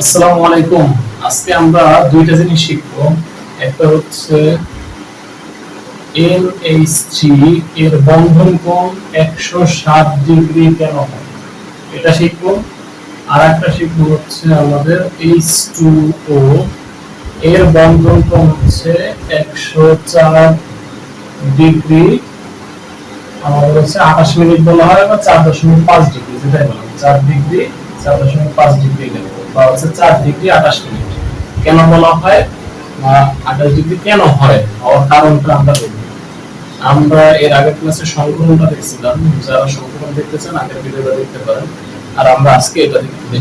আসসালামু আলাইকুম। আজকে আমরা দুইটা জিনিস শিখব। একটা হচ্ছে NH3 এর বন্ধন কোণ 160 ডিগ্রি কেন হয়? এটা শিখব। আর একটা শিখব হচ্ছে আমাদের H2O এর বন্ধন কোণ হচ্ছে 104 ডিগ্রি, আমাদের হচ্ছে 28 মিনিট বলা হয় বা 4.5 ডিগ্রি, যেটাই বলা হয়। 4 ডিগ্রি 4.5 ডিগ্রি লেখো বা হচ্ছে 4 ডিগ্রি 28 মিনিট। কেন বলা হয় বা 28 ডিগ্রি কেন হয়? হওয়ার কারণটা আমরা দেখব। আমরা এর আগের ক্লাসে সংকলনটা দেখছিলাম। যারা সংকলন দেখতে চান আগের ভিডিওটা দেখতে পারেন। আর আমরা আজকে এটা দেখি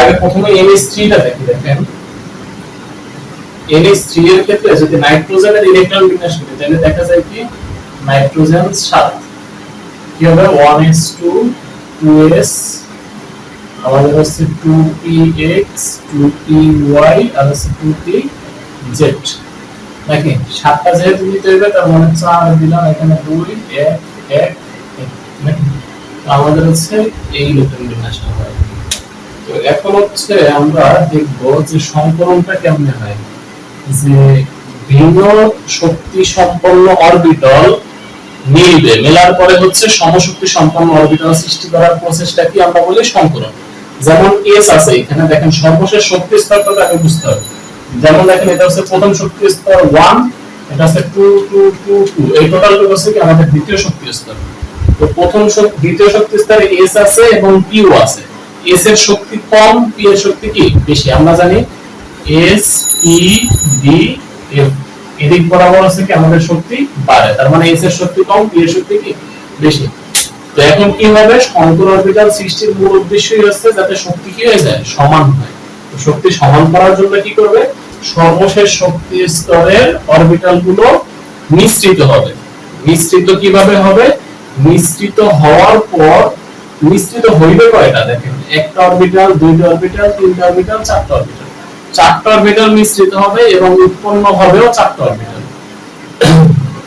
আগে প্রথমে NH3 টা দেখি, দেখেন। NH3 এর ক্ষেত্রে যদি নাইট্রোজেনের ইলেকট্রন বিন্যাস করি, তাহলে দেখা যায় কি? নাইট্রোজেন 7 কি হবে? 1s2 2s আমাদের হচ্ছে 2px 2py আর হচ্ছে 2pz নাকি? সাতটা যেহেতু নিতে হবে, তার মানে চার দিলাম এখানে দুই, এক এক আমাদের হচ্ছে এই ইলেকট্রন বিন্যাস হয়। তো এখন হচ্ছে আমরা দেখব যে সংকরণটা কেমনে হয়। যে ভিন্ন শক্তি সম্পন্ন অরবিটাল মিলবে, মেলার পরে হচ্ছে সমশক্তি সম্পন্ন অরবিটাল সৃষ্টি করার প্রসেসটা কি আমরা বলি? সংকরণ যেমন এস আছে, এখানে দেখেন সর্বশেষ শক্তি স্তরটা তাকে বুঝতে হবে। যেমন দেখেন, এটা হচ্ছে প্রথম শক্তি স্তর 1 এটা হচ্ছে 2 2 2 2 এই টোটালটা হচ্ছে কি আমাদের দ্বিতীয় শক্তি স্তর। তো প্রথম দ্বিতীয় শক্তি স্তরে এস আছে এবং পিও আছে। এস এর শক্তি কম পি এর শক্তি কি? বেশি। আমরা জানি এস পি ডি এফ এদিক বরাবর আছে কি আমাদের শক্তি বাড়ে। তার মানে এস এর শক্তি কম পি এর শক্তি কি? বেশি। তো এখন কি হবে? শঙ্কর অরবিটাল সৃষ্টির মূল উদ্দেশ্যই হচ্ছে যাতে শক্তি কি হয়ে যায়? সমান হয়। শক্তি সমান করার জন্য কি করবে? সর্বশেষ শক্তি স্তরের অরবিটালগুলো মিশ্রিত হবে। মিশ্রিত কীভাবে হবে? মিশ্রিত হওয়ার পর, মিশ্রিত হইবে কয়টা? দেখেন, একটা অরবিটাল দুইটা অরবিটাল তিনটা অরবিটাল চারটা অরবিটাল চারটা অরবিটাল মিশ্রিত হবে এবং উৎপন্ন হবেও চারটা অরবিটাল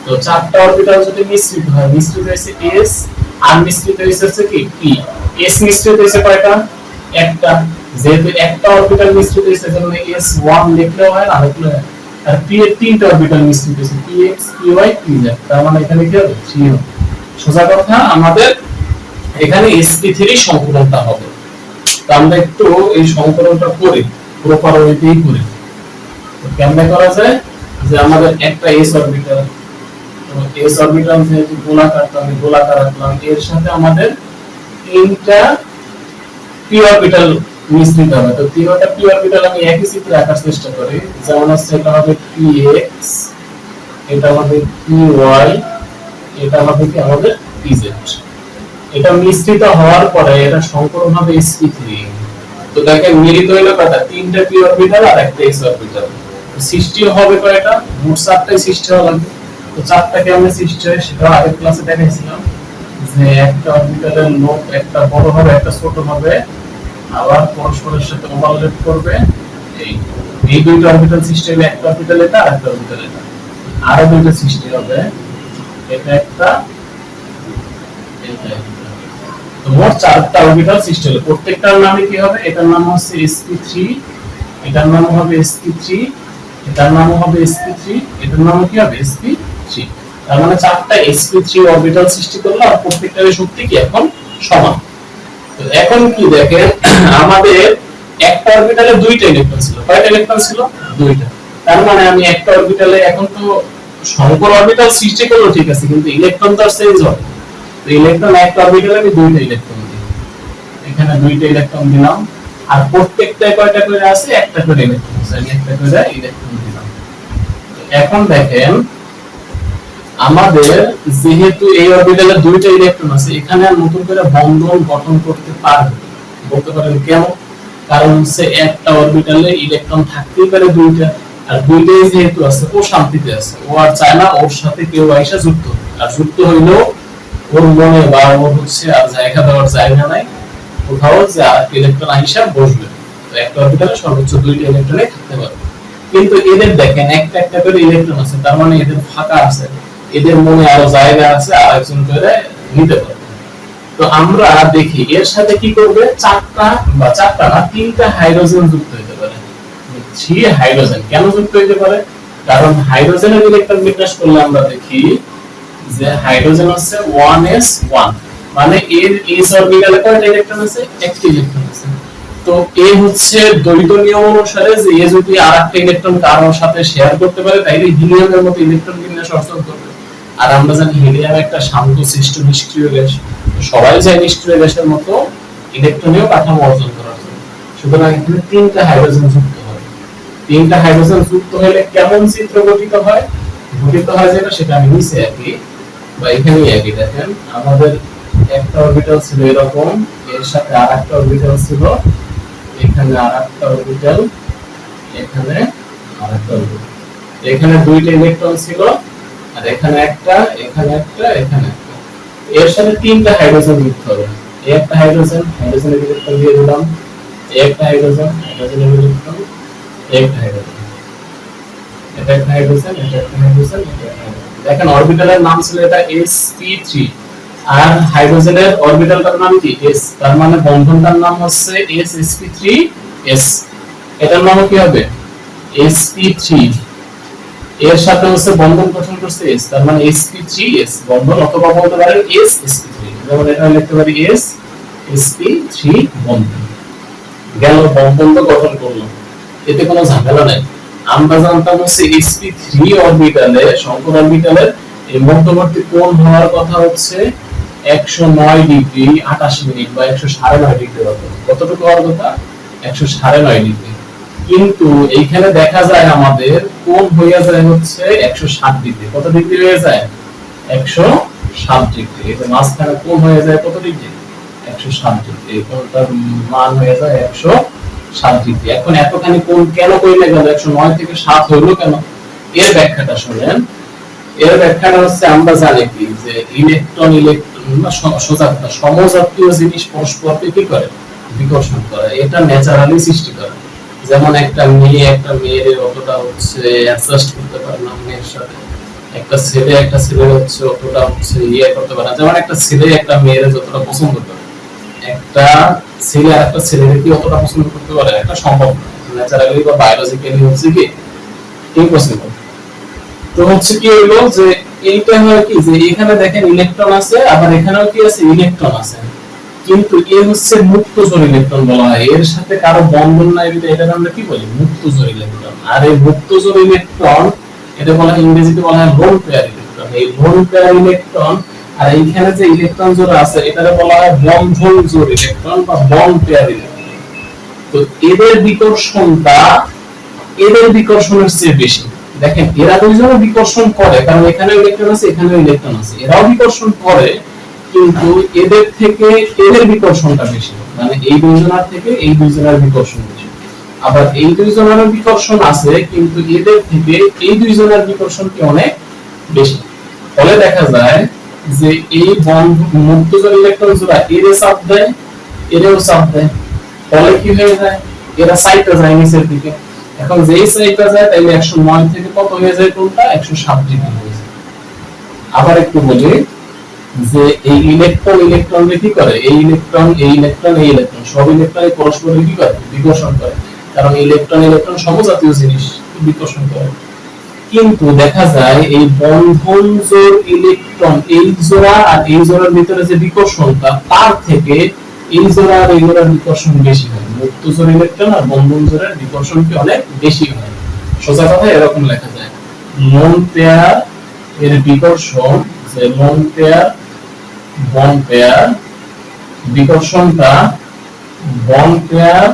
তো চারটা অরবিটাল যদি মিশ্রিত হয়, মিশ্রিত হয়েছে এস মিশ্রিত হয়েছে কি? পি এস মিশ্রিত হয়েছে কয়টা? একটা। যেহেতু একটা অরবিটাল মিশ্রিত হয়েছে জন্য এস ওয়ান লিখলেও হয় না লিখলে হয়। আর পি এর তিনটা অরবিটাল মিশ্রিত হয়েছে P X P Y P Z তার মানে এখানে কি হবে? থ্রি হবে। সোজা কথা, আমাদের এখানে sp3 সংকলনটা হবে। তো আমরা একটু এই সংকলনটা করি প্রপার ওয়েতেই করি। তো কেমনে করা যায়? যে আমাদের একটা এস অরবিটাল s অরবিটাল যেহেতু গোলাকার গোলাকার রাখলাম এর সাথে আমাদের তিনটা p অরবিটাল মিশ্রিত হবে। তো তিনটা p অরবিটাল আমি একই চিত্রে আঁকার চেষ্টা করি। যেমন হচ্ছে, এটা হবে px এটা হবে py এটা হবে কি? আমাদের pz এটা মিশ্রিত হওয়ার পরে এটা সংকরণ হবে sp3 তো দেখেন, মিলিত হইল কয়টা? তিনটা p অরবিটাল আর একটা s অরবিটাল সৃষ্টি হবে কয়টা? মোট চারটাই সৃষ্টি লাগবে। তো চারটা কেমনে সৃষ্টি হয় সেটা আগের ক্লাসে দেখাইছিলাম যে একটা অরবিটালের লোক, একটা বড় হবে, একটা ছোট হবে, আবার পরস্পরের সাথে ওভারল্যাপ করবে। এই এই দুইটা অরবিটাল হবে একটা অরবিটাল এটা আর একটা অরবিটাল এটা। আরও দুইটা সৃষ্টি হবে। এটা একটা, এটা তো মোট চারটা অরবিটাল হলো। প্রত্যেকটার নামে কি হবে? এটার নাম হচ্ছে sp3 এটার নাম হবে sp3 এটার নাম হবে sp3 এটার নাম কি হবে? Sp3 তার মানে চারটা sp3 অরবিটাল সৃষ্টি করল আর প্রত্যেকটার শক্তি কি এখন সমান। এখন কি দেখেন আমাদের একটা অরবিটালে দুইটা ইলেকট্রন ছিল। কয়টা ইলেকট্রন ছিল? দুইটা। তার মানে আমি একটা অরবিটালে এখন তো অরবিটাল সৃষ্টি করল, ঠিক আছে, কিন্তু ইলেকট্রন চেঞ্জ হবে তো ইলেকট্রন একটা অরবিটালে আমি দুইটা ইলেকট্রন এখানে দুইটা ইলেকট্রন দিলাম, আর প্রত্যেকটায় কয়টা করে আছে? একটা করে ইলেকট্রন একটা করে ইলেকট্রন দিলাম। এখন দেখেন আমাদের যেহেতু এই অরবিটালে দুইটা ইলেকট্রন আছে, এখানে নতুন করে বন্ধন গঠন করতে পারবে বলতে পারেন কেন কারণ হচ্ছে একটা অরবিটালে ইলেকট্রন থাকতেই পারে দুইটা, আর দুইটাই যেহেতু আছে, ও শান্তিতে আছে। ও আর চায় না ওর সাথে কেউ আইসা যুক্ত আর যুক্ত হইলেও ওর মনে বা হচ্ছে আর জায়গা দেওয়ার জায়গা নাই। কোথাও যে আর ইলেকট্রন আইসা বসবে তো একটা অরবিটালে সর্বোচ্চ দুইটা ইলেকট্রনই থাকতে পারে কিন্তু এদের দেখেন, একটা একটা করে ইলেকট্রন আছে, তার মানে এদের ফাঁকা আছে। এদের মনে আরও জায়গা আছে আর একজন করে নিতে পারবে। তো আমরা দেখি, এর সাথে কি করবে? চারটা বা চারটা না, তিনটা হাইড্রোজেন যুক্ত হতে পারে। থ্রি হাইড্রোজেন কেন যুক্ত হতে পারে? কারণ হাইড্রোজেনের ইলেকট্রন বিন্যাস করলে আমরা দেখি যে হাইড্রোজেন হচ্ছে 1s1 মানে এর s অরবিটালে কয়টা ইলেকট্রন আছে? একটি ইলেকট্রন আছে। তো এ হচ্ছে দ্বৈত নিয়ম অনুসারে যে এ যদি আরেকটা ইলেকট্রন কারোর সাথে শেয়ার করতে পারে, তাইলে হিলিয়ামের মতো ইলেকট্রন বিন্যাস অর্জন করবে আর আমরা জানি হিলিয়াম একটা শান্ত, সৃষ্ট, নিষ্ক্রিয় গ্যাস। সবাই চায় নিষ্ক্রিয় গ্যাসের মতো ইলেকট্রনীয় কাঠামো অর্জন করার জন্য। সুতরাং এখানে তিনটা হাইড্রোজেন যুক্ত হয়। তিনটা হাইড্রোজেন যুক্ত হলে কেমন চিত্র গঠিত হয়? গঠিত হয় যেটা সেটা আমি নিচে একই বা এখানেই একই দেখেন। আমাদের একটা অরবিটাল ছিল এরকম, এর সাথে আর একটা অরবিটাল ছিল। এখানে আর একটা অরবিটাল এখানে আর একটা অরবিটাল এখানে দুইটা ইলেকট্রন ছিল। আর এখানে একটা এখানে একটা এখানে একটা। এর সাথে তিনটা হাইড্রোজেন যুক্ত হবে। এই একটা হাইড্রোজেন হাইড্রোজেনের ইলেকট্রন দিয়ে দিলাম। একটা হাইড্রোজেন হাইড্রোজেনের ইলেকট্রন একটা হাইড্রোজেন এটা একটা হাইড্রোজেন এটা একটা হাইড্রোজেন এটা একটা হাইড্রোজেন দেখেন অরবিটালের নাম ছিল এটা sp3 আর হাইড্রোজেনের অরবিটালটার নাম কি? S, তার মানে বন্ধনটার নাম হচ্ছে ssp3s এটার নাম কি হবে? Sp3 এর সাথে হচ্ছে বন্ধন গঠন করছে s, তার মানে sp3s বন্ধন অথবা বলতে পারেন s sp3 যেমন এটা লিখতে পারি s sp3 বন্ধন। গেল, বন্ধন তো গঠন করল এতে কোনো ঝামেলা নাই। আমরা জানতাম হচ্ছে এস পি থ্রি অরবিটালে শঙ্কর অরবিটালের এই মধ্যবর্তী কোণ হওয়ার কথা হচ্ছে 109 ডিগ্রি 28 মিনিট বা 109.5 ডিগ্রি হতো কতটুকু হওয়ার কথা? 109.5 ডিগ্রি। কিন্তু এইখানে দেখা যায় আমাদের কোণ হয়ে যায় হচ্ছে 160 ডিগ্রি। কত ডিগ্রি হয়ে যায়? 107 ডিগ্রি। এই যে মাঝখানে কোণ হয়ে যায় কত ডিগ্রি? 107 ডিগ্রি। এই কোণটার মান হয়ে যায় 107 ডিগ্রি। এখন এতখানি কোণ কেন কইলে গেল? 109 থেকে সাত হইল কেন? এর ব্যাখ্যাটা শুনেন। এর ব্যাখ্যাটা হচ্ছে আমরা জানি কি? যে ইলেকট্রন ইলেকট্রন না সোজা সমজাতীয় জিনিস পরস্পরকে কি করে? বিকর্ষণ করে। এটা ন্যাচারালি সৃষ্টি করে। যেমন একটা মেয়ে, একটা মেয়ের অতটা হচ্ছে অ্যাডজাস্ট করতে পারে না মেয়ের সাথে। একটা ছেলে একটা ছেলে হচ্ছে অতটা হচ্ছে ইয়ে করতে পারে না। যেমন একটা ছেলে, একটা মেয়ের যতটা পছন্দ করে। একটা ছেলে আর একটা ছেলের কি অতটা পছন্দ করতে পারে? এটা সম্ভব ন্যাচারালি বা বায়োলজিক্যালি হচ্ছে কি ইম্পসিবল তো হচ্ছে কি হলো যে এইটা হয় কি, যে এখানে দেখেন ইলেকট্রন আছে, আবার এখানেও কি আছে ইলেকট্রন আছে। কিন্তু এ হচ্ছে মুক্ত জোর ইলেকট্রন বলা হয়। এর সাথে কারও বন্ধন নাই বিধে এটা আমরা কি বলি? মুক্ত জোর ইলেকট্রন আর এই মুক্ত জোর ইলেকট্রন এটা বলা ইংরেজিতে বলা হয় লোন পেয়ার ইলেকট্রন। এই লোন পেয়ার ইলেকট্রন, আর এইখানে যে ইলেকট্রন জোর আছে, এটাকে বলা হয় বন্ধন জোর ইলেকট্রন বা বন্ড পেয়ার ইলেকট্রন। তো এদের বিকর্ষণটা এদের বিকর্ষণের চেয়ে বেশি। দেখেন, এরা দুইজনে বিকর্ষণ করে, কারণ এখানেও ইলেকট্রন আছে, এখানেও ইলেকট্রন আছে। এরাও বিকর্ষণ করে কিন্তু এদের থেকে এদের বিকর্ষণটা বেশি। মানে এই দুইজনের থেকে এই দুইজনের বিকর্ষণ বেশি। আবার এই দুইজনের বিকর্ষণ আছে, কিন্তু এদের থেকে এই দুইজনের বিকর্ষণ কি অনেক বেশি। ফলে দেখা যায় যে এই বন্ধ মুক্তজল ইলেকট্রন জোড়া এর চাপ দেয়, এরেও চাপ দেয়। ফলে কি হয়ে যায়? এরা সাইডটা যায় নিচের দিকে। এখন যেই সাইডটা যায় তাইলে একশো নয় থেকে কত হয়ে যায় কোনটা? একশো সাত ডিগ্রি হয়ে যায়। আবার একটু বলি যে এই ইলেকট্রন ইলেকট্রন কি করে? এই ইলেকট্রন এই ইলেকট্রন এই ইলেকট্রন সব ইলেকট্রন পরস্পর কি করে? বিকর্ষণ করে। কারণ ইলেকট্রন ইলেকট্রন সমজাতীয় জিনিস বিকর্ষণ করে। কিন্তু দেখা যায় এই বন্ধন জোড় ইলেকট্রন এই জোড়া আর এই জোড়ার ভিতরে যে বিকর্ষণটা, তার থেকে এই জোড়া আর এই জোড়ার বিকর্ষণ বেশি হয়। মুক্ত জোড় ইলেকট্রন আর বন্ধন জোড়ের বিকর্ষণ কি অনেক বেশি হয়? সোজা কথা এরকম লেখা যায়। লোন পেয়ার এর বিকর্ষণ যে লোন পেয়ার বন পেয়ার বিকর্ষণটা বন পেয়ার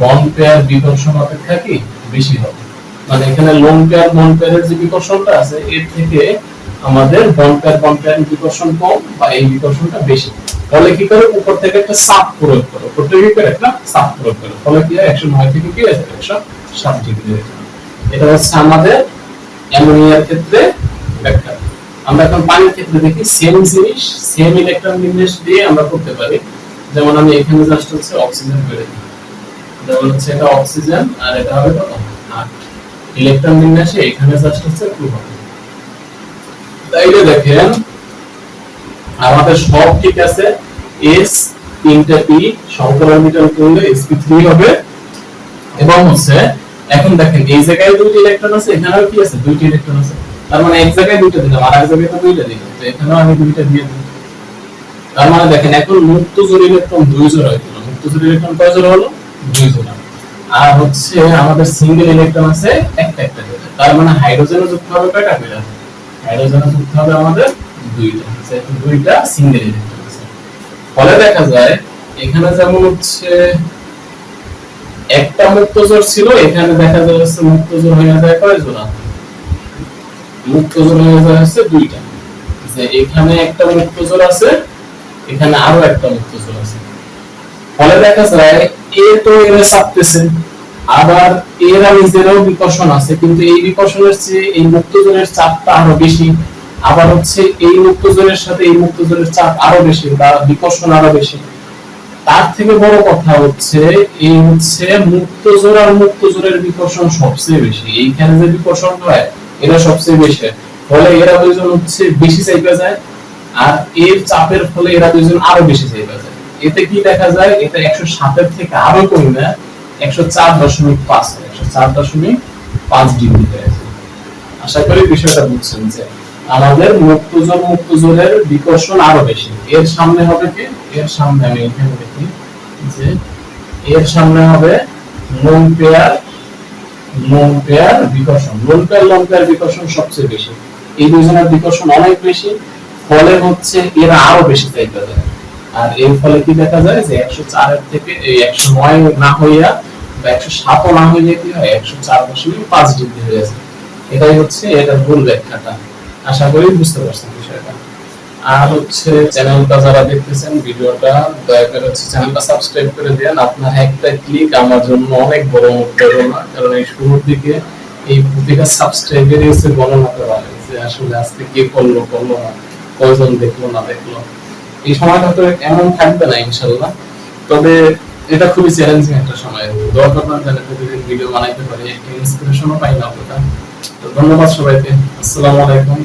বন পেয়ার বিকর্ষণ অপেক্ষা কি? বেশি হবে। মানে এখানে লোন পেয়ার বন পেয়ারের যে বিকর্ষণটা আছে, এর থেকে আমাদের বন পেয়ার বন পেয়ার বিকর্ষণ কম বা এই বিকর্ষণটা বেশি। ফলে কি করে? উপর থেকে একটা চাপ প্রয়োগ করে। উপর থেকে করে একটা চাপ প্রয়োগ করে। ফলে কি হয়? একশো নয় থেকে কি যায় একশো সাত ডিগ্রি এটা হচ্ছে আমাদের অ্যামোনিয়ার ক্ষেত্রে ব্যাখ্যা। আমরা এখন পানির ক্ষেত্রে দেখি সেম জিনিস সেম ইলেকট্রন বিন্যাস দিয়ে আমরা করতে পারি। যেমন আমি এখানে জাস্ট হচ্ছে অক্সিজেন করে। দিই যেমন হচ্ছে এটা অক্সিজেন আর এটা হবে কত? আট ইলেকট্রন বিন্যাসে এখানে জাস্ট হচ্ছে টু হবে। তাইলে দেখেন, আমাদের সব ঠিক আছে এস তিনটা পি সংকলন মিটার করলে এসপি থ্রি হবে। এবং হচ্ছে, এখন দেখেন এই জায়গায় দুইটি ইলেকট্রন আছে, এখানেও কি আছে? দুইটি ইলেকট্রন আছে। তার মানে এক জায়গায় দুইটা দিলাম, আর এক জায়গায় তো দুইটা দিলাম, তো এখানেও আমি দুইটা দিয়ে দিই তার মানে দেখেন, এখন মুক্ত জোর ইলেকট্রন দুই জোড়া হইল মুক্ত জোর ইলেকট্রন কয় জোড়া হলো? দুই জোড়া। আর হচ্ছে আমাদের সিঙ্গেল ইলেকট্রন আছে, একটা একটা করে তার মানে হাইড্রোজেনও যুক্ত হবে কয়টা? করে হাইড্রোজেনও যুক্ত হবে আমাদের দুইটা যেহেতু দুইটা সিঙ্গেল ইলেকট্রন আছে। ফলে দেখা যায়, এখানে যেমন হচ্ছে একটা মুক্ত জোর ছিল, এখানে দেখা যাচ্ছে মুক্ত জোর হয়ে যায় কয় জোড়া? মুক্ত জোর হয়ে যায় হচ্ছে দুইটা। যে এখানে একটা আছে, এখানে আরও একটা আছে। ফলে দেখা যায়, এ তো এর চাপতেছে আবার বিকর্ষণ আছে, কিন্তু এই বিকর্ষণের চেয়ে এই চাপটা আরও বেশি। আবার হচ্ছে এই মুক্ত জোরের সাথে এই মুক্ত জোরের চাপ আরও বেশি বা বিকর্ষণ আরও বেশি। তার থেকে বড় কথা হচ্ছে, এই হচ্ছে মুক্ত জোর আর মুক্ত জোরের বিকর্ষণ সবচেয়ে বেশি। এইখানে যে বিকর্ষণ হয় এটা সবচেয়ে বেশি। ফলে এরা দুইজন হচ্ছে বেশি চাইপে যায়, আর এর চাপের ফলে এরা দুইজন আরও বেশি চাইপে যায়। এতে কি দেখা যায়? এটা একশো সাতের থেকে আরও কমে একশো চার দশমিক পাঁচ, একশো চার দশমিক পাঁচ ডিগ্রি আশা করি বিষয়টা বুঝছেন যে আমাদের মুক্তজোর মুক্তজোরের বিকর্ষণ আরও বেশি। এর সামনে হবে কি? এর সামনে আমি এখানে দেখি যে এর সামনে হবে লোন পেয়ার বিকর্ষণ বিকর্ষণ সবচেয়ে বেশি। এই দুজনের বিকর্ষণ অনেক বেশি, ফলে হচ্ছে এরা আরও বেশি আর এর ফলে কি দেখা যায় যে একশো চারের থেকে এই একশো নয় না হইয়া বা একশো সাতও না হইলে কি হয়, একশো চার দশমিক পাঁচ ডিগ্রি হয়ে যায়। এটাই হচ্ছে এটার ভুল ব্যাখ্যাটা। আশা করি বুঝতে পারছেন বিষয়টা। আর হচ্ছে চ্যানেলটা যারা দেখতেছেন, ভিডিওটা, দয়া করে হচ্ছে চ্যানেলটা সাবস্ক্রাইব করে দেন। আপনার একটা ক্লিক আমার জন্য অনেক বড় অনুপ্রেরণা, কারণ এই শুরুর দিকে এই প্রতিটা সাবস্ক্রাইবেরই হচ্ছে গণনা করা হয়, যে আসলে আজকে কে করল করল না, কয়জন দেখল, না দেখল। এই সময়টা তো এমন থাকবে না, ইনশাল্লাহ। তবে এটা খুবই চ্যালেঞ্জিং একটা সময়। দরকার না জানে প্রতিদিন ভিডিও বানাইতে পারি, একটা ইন্সপিরেশনও পাই না আপনারা তো ধন্যবাদ সবাইকে। আসসালামু আলাইকুম।